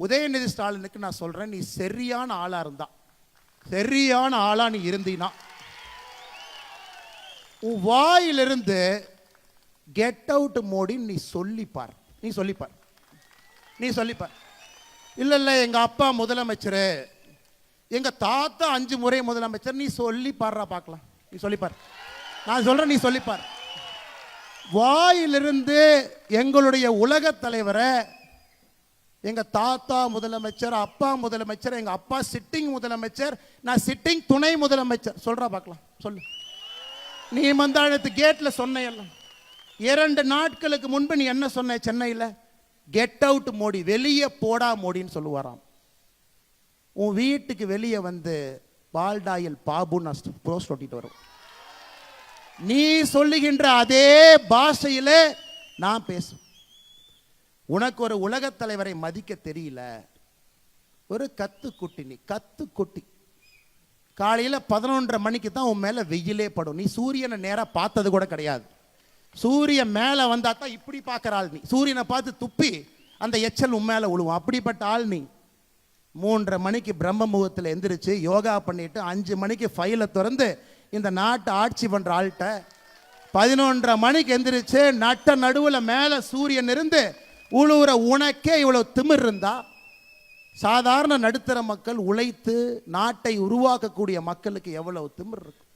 உதயநிதி ஸ்டாலினுக்கு நான் சொல்கிறேன் நீ சரியான ஆளாக இருந்தா. சரியான ஆளாக நீ இருந்தீனா. உன் வாயிலிருந்து கெட் அவுட் மோடின்னு நீ சொல்லிப்பார். நீ சொல்லிப்பார். நீ சொல்லிப்பார். இல்லை இல்லை எங்கள் அப்பா முதலமைச்சர் எங்கள் தாத்தா அஞ்சு முறை முதலமைச்சர் நீ சொல்லி பார்க்கலாம் நீ சொல்லிப்பார். நான் சொல்கிறேன் நீ சொல்லிப்பார். வாயிலிருந்து எங்களுடைய உலகத் தலைவரை எங்கள் தாத்தா முதலமைச்சர் அப்பா முதலமைச்சர் எங்கள் அப்பா சிட்டிங் முதலமைச்சர் நான் சிட்டிங் துணை முதலமைச்சர். சொல்கிறா பார்க்கலாம். சொல்லு. நீ மந்தாழத்து கேட்டில் சொன்னையெல்லாம் இரண்டு நாட்களுக்கு முன்பு நீ என்ன சொன்ன சென்னையில்? கெட் அவுட் மோடி வெளியே போடா மோடின்னு சொல்லுவாராம். உன் வீட்டுக்கு வெளியே வந்து பால்டாயில் பாபு நான் ஓட்டிட்டு ஒட்டிட்டு வரும் நீ சொல்லுகின்ற அதே பாஷையில் நான் பேசுவேன். உனக்கு ஒரு உலகத் தலைவரை மதிக்க தெரியல. ஒரு கத்து குட்டி நீ கத்து குட்டி பதினொன்றரை மணிக்கு தான் உன் மேலே வெயிலே படும். நீ சூரியனை நேராக பார்த்தது கூட கிடையாது. சூரியன் மேலே வந்தா தான் இப்படி பார்க்குற ஆள் நீ. சூரியனை பார்த்து துப்பி அந்த எச்சல் உன் மேலே விழுவும் அப்படிப்பட்ட ஆள் நீ. மூன்றரை மணிக்கு பிரம்ம முகத்தில் எந்திரிச்சு யோகா பண்ணிட்டு அஞ்சு மணிக்கு ஃபைலை திறந்து இந்த நாட்டை ஆட்சி பண்ணுற ஆள்கிட்ட பதினொன்றரை மணிக்கு எந்திரிச்சு நட்ட நடுவில் மேலே சூரியன் இருந்து உழுவுற உனக்கே இவ்வளவு திமிர் இருந்தா சாதாரண நடுத்தர மக்கள் உழைத்து நாட்டை உருவாக்கக்கூடிய மக்களுக்கு எவ்வளவு திமிர் இருக்கும்?